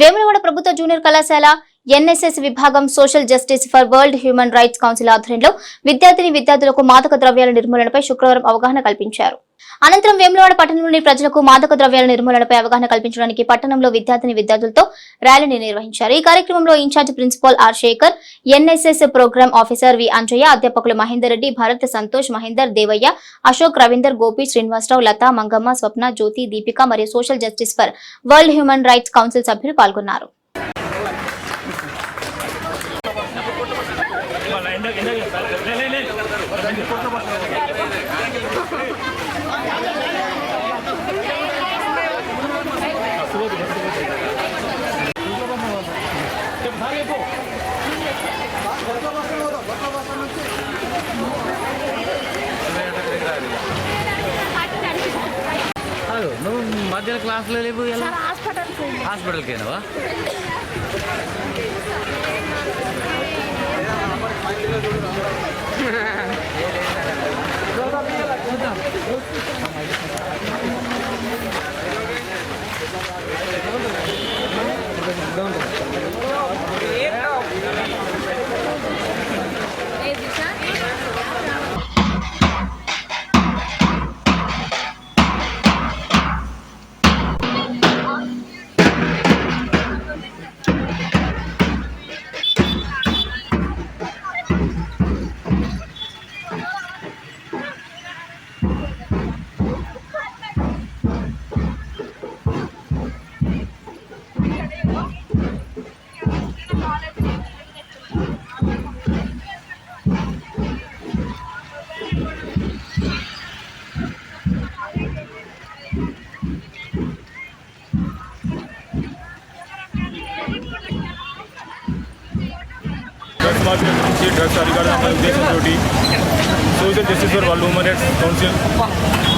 వేములవాడ ప్రభుత్వ జూనియర్ కళాశాల ఎన్ఎస్ఎస్ విభాగం social justice for world human rights council ఆధ్వర్యంలో విద్యార్థిని విద్యార్థులకు మాదక ద్రవ్యాల నిర్మూలనపై శుక్రవారం అవగాహన కల్పించారు. అనంతరం వేములవాడ పట్టణంలోని ప్రజలకు మాదక ద్రవ్యాల నిర్మూలనపై అవగాహన కల్పించడానికి పట్టణంలో విద్యార్థిని విద్యార్థులతో ర్యాలీని నిర్వహించారు. ఈ కార్యక్రమంలో incharge principal R Shekhar NSS program officer V Anjaiah అధ్యాపకులు మహేందర్ రెడ్డి భరత్ సంతోష్ మహేందర్ దేవయ్య అశోక్ రవీందర్ గోపి శ్రీనివాసరావు లత మంగమ్మ స్వప్న జ్యోతి దీపిక మరియు social justice for world human rights council సభ్యులు పాల్గొన్నారు. మధ్యలో క్లాస్లో లేవు ఎలా? హాస్పిటల్ హాస్పిటల్కి అయినావా డ్రగ్స్ మాఫియా గురించి డ్రగ్స్ అధికారులు అనే ఉద్దేశంతో social justice for world human rights council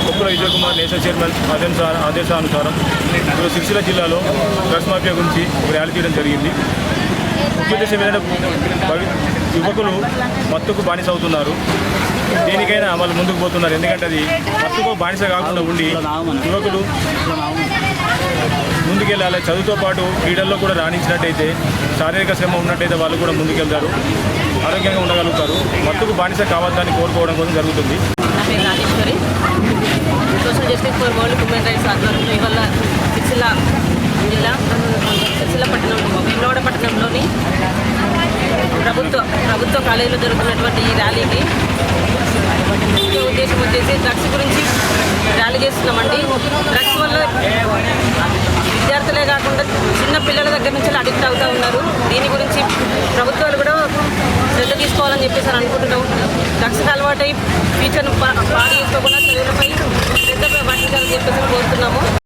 Koppula Vijay Kumar national chairman ఆదేశా ఆదేశానుసారం ఇప్పుడు సిరిసిల్ల జిల్లాలో డ్రగ్స్ మాఫియా గురించి ర్యాలీ చేయడం జరిగింది ముఖ్య ఉద్దేశం ఏంటంటే యువకులు మత్తుకు బానిస అవుతున్నారు. దేనికైనా వాళ్ళు ముందుకు పోతున్నారు. ఎందుకంటే అది మత్తుకు బానిస కాకుండా ఉండి యువకులు ముందుకెళ్ళాలి. చదువుతో పాటు క్రీడల్లో కూడా రాణించినట్టయితే శారీరక శ్రమ ఉన్నట్టయితే వాళ్ళు కూడా ముందుకెళ్తారు. ఆరోగ్యంగా ఉండగలుగుతారు. మత్తుకు బానిస కావద్దని కోరుకోవడం కోసం జరుగుతుంది. Social justice for world human rights ఆధ్వర్యంలో ఇవాళ సిరిసిల్ల జిల్లా సిరిసిల్ల పట్టణంలోని ప్రభుత్వ ప్రభుత్వ కాలేజీలో జరుగుతున్నటువంటి ఈ ర్యాలీకి ఉద్దేశం వచ్చేసి డ్రగ్స్ గురించి ర్యాలీ చేస్తున్నామండి. డ్రగ్స్ వల్ల విద్యార్థులే కాకుండా చిన్న పిల్లల దగ్గర నుంచి అడిక్ట్ అవుతూ ఉన్నారు. దీని గురించి ప్రభుత్వాలు కూడా శ్రద్ధ తీసుకోవాలని చెప్పేసి అనుకుంటున్నాం డ్రగ్స్కి అలవాటై ఫ్యూచర్ను పాడు చేసుకోకుండా చదువులపై శ్రద్ధ పట్టించాలని చెప్పేసి కోరుతున్నాము.